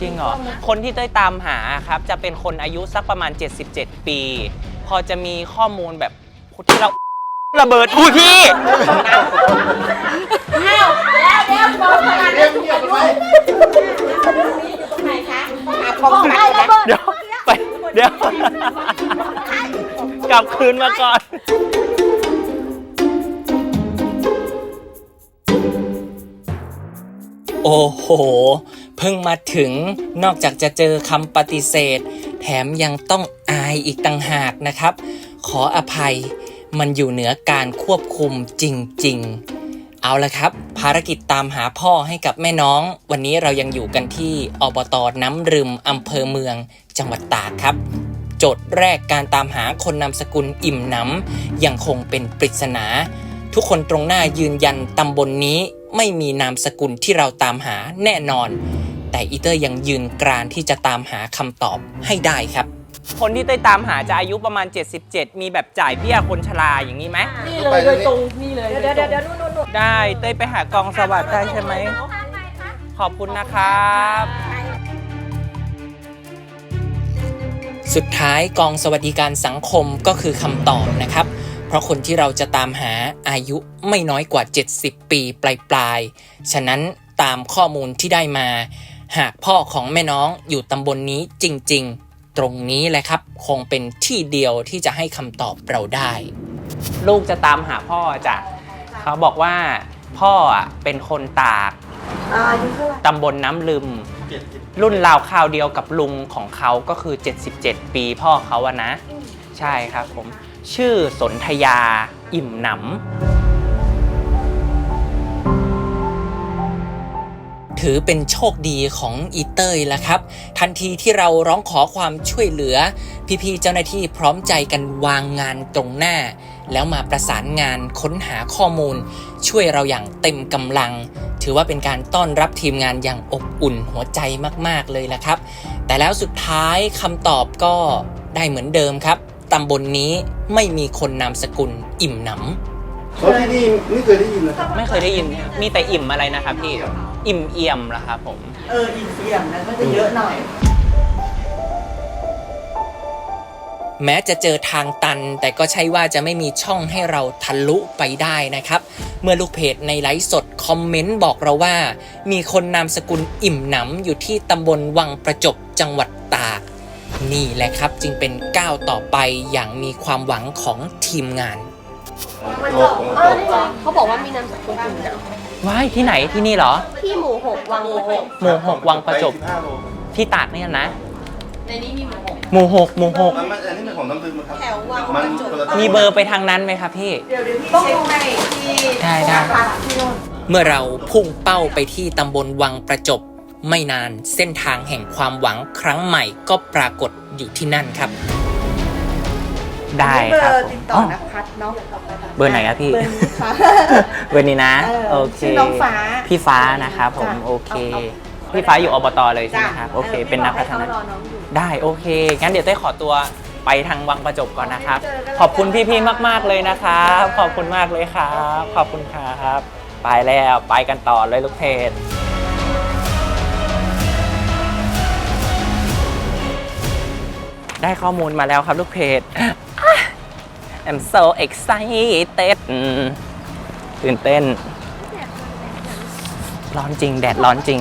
จริงเหรอ คนที่เต้ยตามหาครับ จะเป็นคนอายุสักประมาณ 77 ปี พอจะมีข้อมูลแบบที่เรา ระเบิดอุ้ยพี่แล้วเดี๋ยวบอกขนาดเรียนี้กเงียบไปอยู่ตรงไหนคะหาของขายนะเดี๋ยวไปเดี๋ยว กลับคืนมาก่อนโอ้โห เพิ่งมาถึงนอกจากจะเจอคำปฏิเสธ แถมยังต้องอายอีกต่างหากนะครับ ขออภัยมันอยู่เหนือการควบคุมจริง ๆ เอาละครับ ภารกิจตามหาพ่อให้กับแม่น้อง วันนี้เรายังอยู่กันที่อบตน้ำรึมอำเภอเมือง จังหวัดตากครับ โจทย์แรกการตามหาคนนามสกุลอิ่มหนำยังคงเป็นปริศนา ทุกคนตรงหน้ายืนยันตำบลนนี้ไม่มีนามสกุลที่เราตามหาแน่นอน แต่อีเตอร์ยังยืนกรานที่จะตามหาคำตอบให้ได้ครับ คนที่เต้ยตามหาจะอายุประมาณ 77 มีแบบจ่ายเบี้ยคนชราอย่างนี้ไหมนี่เลยโดยตรงนี่เลยเดี๋ยวเดี๋ยวเดี๋ยวนู่นนู่นนู่นได้เต้ยไปหากองสวัสดิ์ได้ใช่ไหม ขอบคุณนะครับ สุดท้ายกองสวัสดิการสังคมก็คือคำตอบนะครับ เพราะคนที่เราจะตามหาอายุไม่น้อยกว่า 70 ปีปลายๆ ฉะนั้นตามข้อมูลที่ได้มา หากพ่อของแม่น้องอยู่ตำบลนนี้จริงๆ ตรงนี้แหละครับ คงเป็นที่เดียวที่จะให้คำตอบเราได้ ลูกจะตามหาพ่อจ้ะเขาบอกว่าพ่ออะเป็นคนตากอายุเท่าไหร่ตำบลน้ำลืมรุ่นราวคราวเดียวกับลุงของเขาก็คือ 77 ปีพ่อเขาอะนะ ใช่ครับผม ชื่อสนธยา อิ่มหนำ ถือเป็นโชคดีของอีเตยละครับ ทันทีที่เราร้องขอความช่วยเหลือ พี่ๆเจ้าหน้าที่พร้อมใจกันวางงานตรงหน้า แล้วมาประสานงานค้นหาข้อมูล ช่วยเราอย่างเต็มกำลัง ถือว่าเป็นการต้อนรับทีมงานอย่างอบอุ่นหัวใจมากๆเลยละครับ แต่แล้วสุดท้ายคำตอบก็ได้เหมือนเดิมครับตำบลนนี้ไม่มีคนนามสกุลอิ่มหนเขาที่นี่ไม่เคยได้ยินเลยครับำไม่เคยได้ยิน มีแต่อิ่มอะไรนะครับพี่ อิ่มเอี่ยมเหรอครับผม เอออินเสียมนะก็จะเยอะหน่อย แม้จะเจอทางตัน แต่ก็ใช่ว่าจะไม่มีช่องให้เราทะลุไปได้นะครับ เมื่อลูกเพจในไลฟ์สดคอมเมนต์บอกเราว่า มีคนนามสกุลอิ่มหนำอยู่ที่ตำบลวังประจบจังหวัดตาก นี่แหละครับจึงเป็นก้าวต่อไปอย่างมีความหวังของทีมงาน เขาบอกว่ามีนามสกุลอื่นนะ ว้ายที่ไหนที่นี่เหรอ ที่หมู่หกวังหมู่หกหมู่หกวังประจบไป15โลที่ตากเนี่ยนะ ในนี้มีหมู่หกหมู่หกหมู่หกมันมันอันนี้เป็นของน้ำลึกมั้งครับแถววังมันประจบคนละมีเบอร์ไปทางนั้นไหมครับพี่ เดี๋ยวเดี๋ยวพี่เช็คให้ที่ได้ได้ที่โน่น เมื่อเราพุ่งเป้าไปที่ตำบลวังประจบ ไม่นานเส้นทางแห่งความหวังครั้งใหม่ก็ปรากฏอยู่ที่นั่นครับ ได้เบครับอร์ผมติดต่อนะพัดเนาะเบอร์ไหนครับพี่ เบอร์นี้ค่ะ เบอร์นี้นะเออโอเคชื่อน้องฟ้าพี่ฟ้านะครับผมจ้ะโอเค เอาเอาพี่ฟ้าอยู่อบตเลยใช่จ้ะไหมครับโอเค เป็นนักพัฒนาเออพี่บอกให้เขารอน้องอยู่ได้โอเค งั้นเดี๋ยวเต้ยขอตัวไปทางวังประจบก่อนนะครับ ขอบคุณพี่ๆมาก ๆเลยนะครับ ขอบคุณมากเลยครับ ขอบคุณครับ ไปแล้วไปกันต่อเลยลูกเพจได้ข้อมูลมาแล้วครับลูกเพจ I'm so excited อืมตื่นเต้น ร้อนจริง แดดร้อนจริง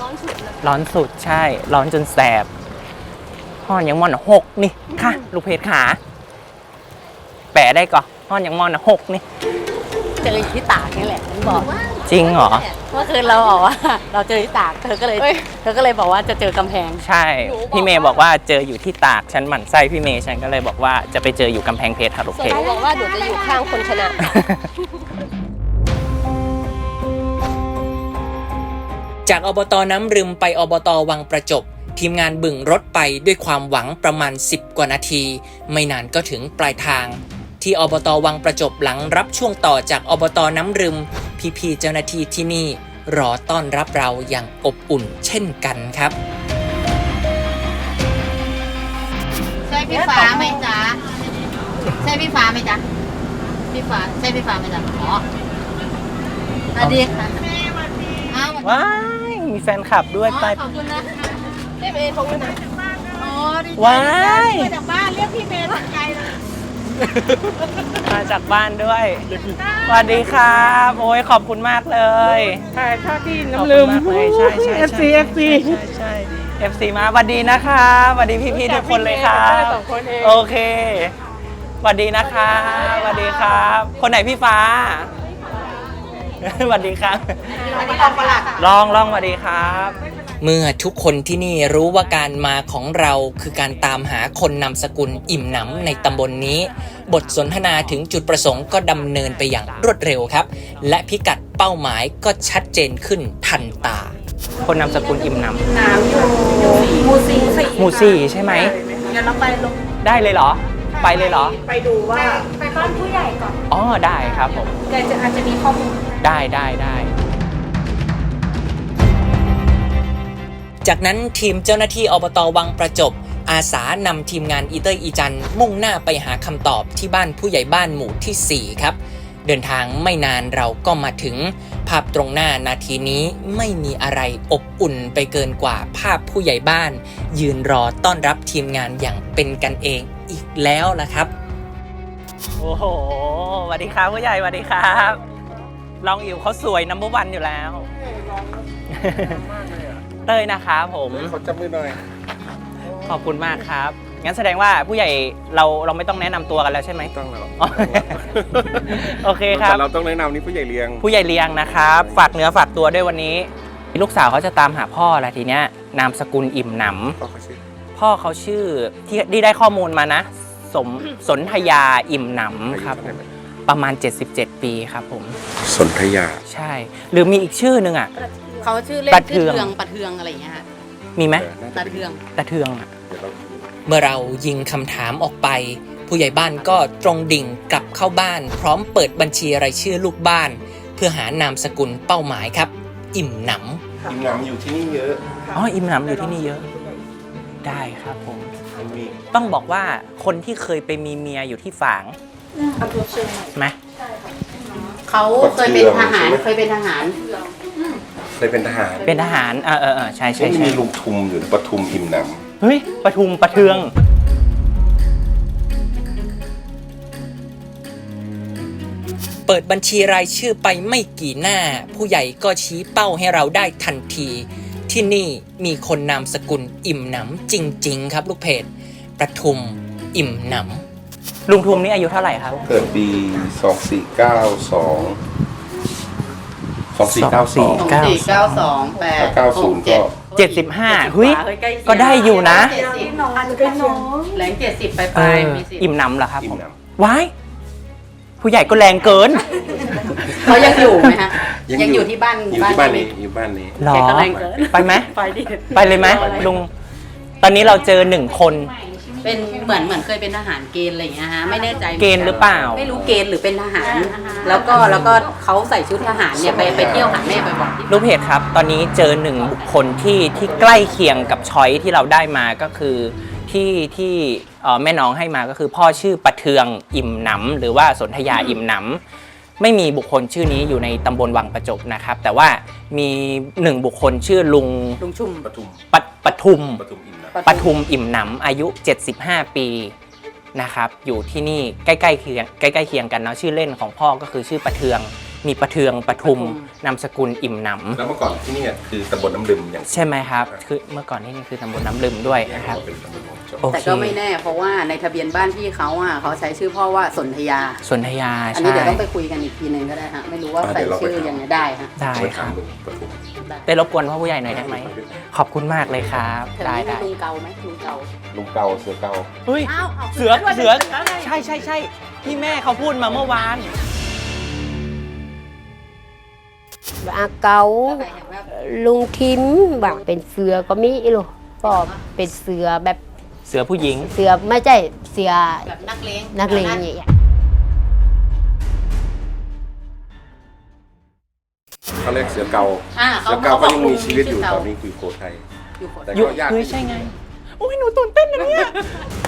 ร้อนสุดเลยร้อนสุดใช่ ร้อนจนแสบห้อนยังมอนหกนี่ค่ะ ลูกเพจขา แปะได้ก่อนห้อนยังมอนหกนี่ เจออยู่ที่ตากนี่แหละฉันบอกจริงเหรอ เมื่อคืนเราบอกว่า เราเจอที่ตากเธอก็เลย เธอก็เลยบอกว่าจะเจอกำแพง ใช่ พี่เมย์บอกว่าเจออยู่ที่ตากฉันหมั่นไส้พี่เมย์ฉันก็เลยบอกว่าจะไปเจออยู่กำแพงเพชรค่ะลูกส่วเพนจเขาบอกว่าหนูจะอยู่ข้างคนชนะ จากอบตน้ำรึมไปอบตวังประจบ ทีมงานบึ่งรถไปด้วยความหวังประมาณ 10 กว่านาที ไม่นานก็ถึงปลายทาง ที่อบตวังประจบหลังรับช่วงต่อจากอบตน้ำรึม พี่ๆเจ้าหน้าที่ที่นี่รอต้อนรับเราอย่างอบอุ่นเช่นกันครับใช่พี่ฟ้าไหมจ๊ะใช่พี่ฟ้าไหมจ๊ะพี่ฟ้าใช่พี่ฟ้าไหมจ๊ะอ๋อสวัสดีค่ะอ้าวว้ายมีแฟนคลับด้วยไปขอบคุณนะได้เมย์ทงเลยนะอ๋อดีใจว้ายมาจากบ้านเรียกพี่เมย์ไกลเลย มาจากบ้านด้วย สวัสดีครับ โอ้ยขอบคุณมากเลยถ่ายท่าที่ขอบน้ำลืคุณมมากเลยใช่ใช่ FC FC ใช่ใช่ FC มาสวัสดีนะครับสวัสดีพี่ๆทุกคนเลยครับสองคนเอง โอเคสวัสดีนะครับสวัสดีครับ คนไหนพี่ฟ้าสวัสดีครับอันนี้ลองประหลัดลองลองสวัสดีครับ เมื่อทุกคนที่นี่รู้ว่าการมาของเราคือการตามหาคนนามสกุลอิ่มหนำในตำบลนนี้ บทสนทนาถึงจุดประสงค์ก็ดำเนินไปอย่างรวดเร็วครับ และพิกัดเป้าหมายก็ชัดเจนขึ้นทันตา คนนามสกุลอิ่มหนำน้ำอยู่มูซีหมู่สี่ใช่ไหม เดี๋ยวเราไปลงได้เลยเหรอ ไปเลยเหรอ ไปดูว่าไปบ้านผู้ใหญ่ก่อนอ๋อได้ครับผมแกจะอาจจะมีข้อมูลได้ได้ได้ จากนั้นทีมเจ้าหน้าที่อบตวังประจบ อาสานำทีมงานอีเตอร์อีจันมุ่งหน้าไปหาคำตอบที่บ้านผู้ใหญ่บ้านหมู่ที่ 4 ครับ เดินทางไม่นานเราก็มาถึง ภาพตรงหน้านาทีนี้ไม่มีอะไรอบอุ่นไปเกินกว่าภาพผู้ใหญ่บ้าน ยืนรอต้อนรับทีมงานอย่างเป็นกันเองอีกแล้วล่ะครับ โอ้โหสวัสดีครับผู้ใหญ่สวัสดีครับ ลองอิ๋วเขาสวยนัมเบอร์วันอยู่แล้วเต้ยนะครับผมเขาจับมือหน่อย ขอบคุณมากครับ งั้นแสดงว่าผู้ใหญ่เราเราไม่ต้องแนะนำตัวกันแล้วใช่ไหม ต้องแล้วอ๋อโอเคครับ แต่เราต้องแนะนำนี่ผู้ใหญ่เลี้ยง ผู้ใหญ่เลี้ยงนะครับ ฝากเนื้อฝากตัวด้วยวันนี้ ลูกสาวเขาจะตามหาพ่อแหละทีเนี้ยนามสกุลอิ่มหนพ่อเขาชื่อำพ่อเขาชื่อที่ที่ได้ข้อมูลมานะ สมสนธยาอิ่มหนำครับอายุเท่าไหประมาณ 77 ปีครับผม สนธยา ใช่ หรือมีอีกชื่อหนึ่งอะ เขาชื่อเล่นปะเทืชื่ออง เทืองปะเทืองอะไรอย่างเงี้ยฮะมีไหมเออน่าปะจะเทืองตะเทืองอะเดี๋ยวเราเมื่อเรายิงคำถามออกไป ผู้ใหญ่บ้านก็ตรงดิ่งกลับเข้าบ้าน พร้อมเปิดบัญชีรายชื่อลูกบ้าน เพื่อหานามสกุลเป้าหมายครับ อิ่มหนอิมน้ำอยู่ที่นี่เยอะำอ๋ออิ่มหนำอยู่ที่นี่เยอะ ได้ครับผม มันมีต้องบอกว่าคนที่เคยไปมีเมียอยู่ที่ฝางไหมเขาเคยเป็นทหารเคยเป็นทหาร เคยเป็นทหารเป็นทหารเออเออเออใช่ใช่นี่ใช่มีลุงทุมอยู่นะปทุมอิมน้เฮ้ยปทุมปะเทือง เปิดบัญชีรายชื่อไปไม่กี่หน้า ผู้ใหญ่ก็ชี้เป้าให้เราได้ทันที ที่นี่มีคนนามสกุลอิ่มหนำจริง ๆ ครับ ลูกเพจประทุมอิ่มหนำลุงทุมนี่อายุเท่าไหร่ครับำเกิดปี สองสี่เก้าสองสองสี่เก้าสองสองสี่เก้าสองแปดเก้าศูนย์ก็75เฮ้ย ก็ได้อยู่นะเจ็ดสิบแรงเจ็ดสิบไปไปเออมีสิทธิ์อิ่มหนำเหรอครับอิ่ผมมน้ว้ายผู้ใหญ่ก็แรงเกินเขายังอยู่ไหมฮะ ยังอยู่ที่บ้านำอยู่ที่บ้านนี้อยู่บ้านนี้ หรอ แกก็แรงเกิน ไปไหม ไปดิ ไปเลยไหมลุง ตอนนี้เราเจอหนึ่งคน เป็นเหมือนเหมือนเคยเป็นทหารเกณฑ์อะไรอย่างเงี้ยฮะไม่แน่ใจเกณฑ์หรือเปล่า ไม่รู้เกณฑ์หรือเป็นทหาร แล้วก็แล้วก็เขาใส่ชุดทหารเนี่ยไปไปเที่ยวหาแม่บ่อยๆลูกเพจครับ ตอนนี้เจอหนึ่งบุคคลที่ที่ใกล้เคียงกับช้อยที่เราได้มาก็คือที่ที่เอ่อแม่น้องให้มาก็คือพ่อชื่อประเทืองอิ่มหนำหรือว่าสนธยาอิ่มหนำไม่มีบุคคลชื่อนี้อยู่ในตำบลวังประจบนะครับ แต่ว่ามีหนึ่งบุคคลชื่อลุงลุงชุ่มปทุมปะปทุม ปทุมอิมน้ ปทุมอิ่มหนำอายุ 75 ปีนะครับ อยู่ที่นี่ใกล้ๆเคียงใกล้ๆเคียงกันเนาะชื่อเล่นของพ่อก็คือชื่อประเทือง มีประเทืองปทุมปทุมนามสกุลอิ่มหนำแล้วเมื่อก่อนที่นี่คือตำบลน้ำลืมอย่างำใช่ไหมครับ คือเมื่อก่อนที่นี่คือตำบลน้ำลืมด้วยนะครับ เป็นตำบลของเจ้าโอแต่เคก็ไม่แน่เพราะว่าในทะเบียนบ้านพี่เขาอะเขาใช้ชื่อพ่อว่าสนธยา สนธยาอันนี้ใช่เดี๋ยวต้องไปคุยกันอีกทีหนึงก็ได้ฮะไม่รู้ว่าใส่ชื่อยังไงได้ฮะได้ไปคถารัมบลุงปทุมได้รบกวนพ่อผู้ใหญ่หน่อยได้ไหมขอบคุณมากเลยครับแถวได้นี้มีได้ลุงเกาไหมลุงเกาลุงเกาเสือเกา เฮ้ย อ้าวาเสือ เสือ ใช่ใช่ใช่ที่แม่เขาพูดมาเมื่อวาน อาเกาใส่แบบลุงทิมบางเป็นเสือก็มีลูกก็เป็นเสือแบบเสือผู้หญิง เสือไม่ใช่เสือแบบนักเลงนักเลงอย่างเงี้ยเขาเรียกเสือเกาอ่าเสือเกาก็ยังมีชีวิตอยู่ตอนนี้คือโคไทยอยู่คนแต่อยู่ก็ยากเฮ้ยใช่ไงโอ้ยหนูตื่นเต้นนะเนี่ยใช่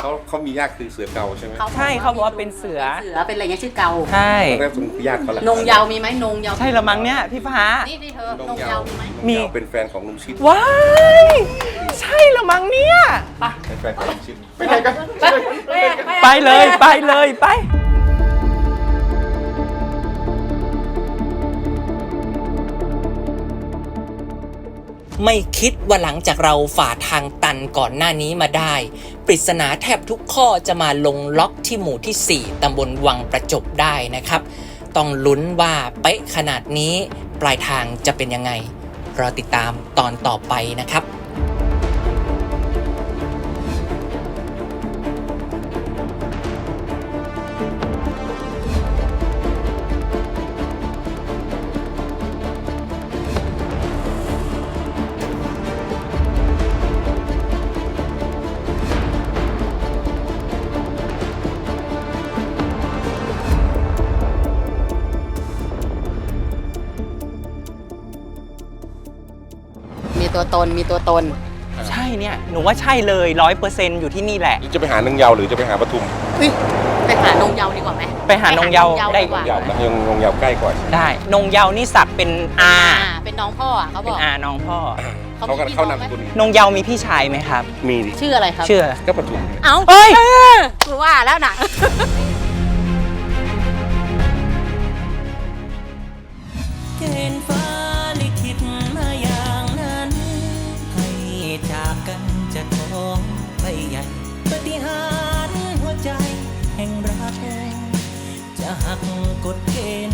เขาเขามีญาติคือเสือเกาใช่ไหมใช่เขาบอกว่าเป็นเสือ เสือเป็นอะไรเงี้ยชื่อเกาใช่ ตอนแรกผมญาติเขาแหละนงยาวมีไหมนงยาวใช่ละมั้งเนี่ยพี่ฟ้า นี่นี่เธอนนงงยายาววมีไหมมีนงยาวเป็นแฟนของลุงชิดว้าย ใช่ละมั้งเนี่ย เป็นแฟนของลุงชิด ไปเลยไปเลยไป ไม่คิดว่าหลังจากเราฝ่าทางตันก่อนหน้านี้มาได้ ปริศนาแทบทุกข้อจะมาลงล็อกที่หมู่ที่ 4 ตำบลวังประจบได้นะครับ ต้องลุ้นว่าเป๊ะขนาดนี้ปลายทางจะเป็นยังไง รอติดตามตอนต่อไปนะครับ ตัวตนมีตัวตน ใช่เนี่ยหนูว่าใช่เลยร้อยเปอร์เซนต์อยู่ที่นี่แหละ จะไปหานงเยาหรือจะไปหาปทุมไปหานงเยาดีกว่าไหมไปหานงเยาได้กว่าวนะยังนงเยาวใกล้กว่าได้นงเยานี่สักเป็นอาเป็นน้องพ่อเขาบเป็อนกอาน้องพ่อ เขากันพี่เขานำมสกุลนงเยามีพี่ชายไหมครับ มีดิชื่ออะไรครับชื่อ ก็ปทุม เอ้าเอ้ย คือว่าแล้วน่ะ เกณฑ์ กกฎเกณฑ์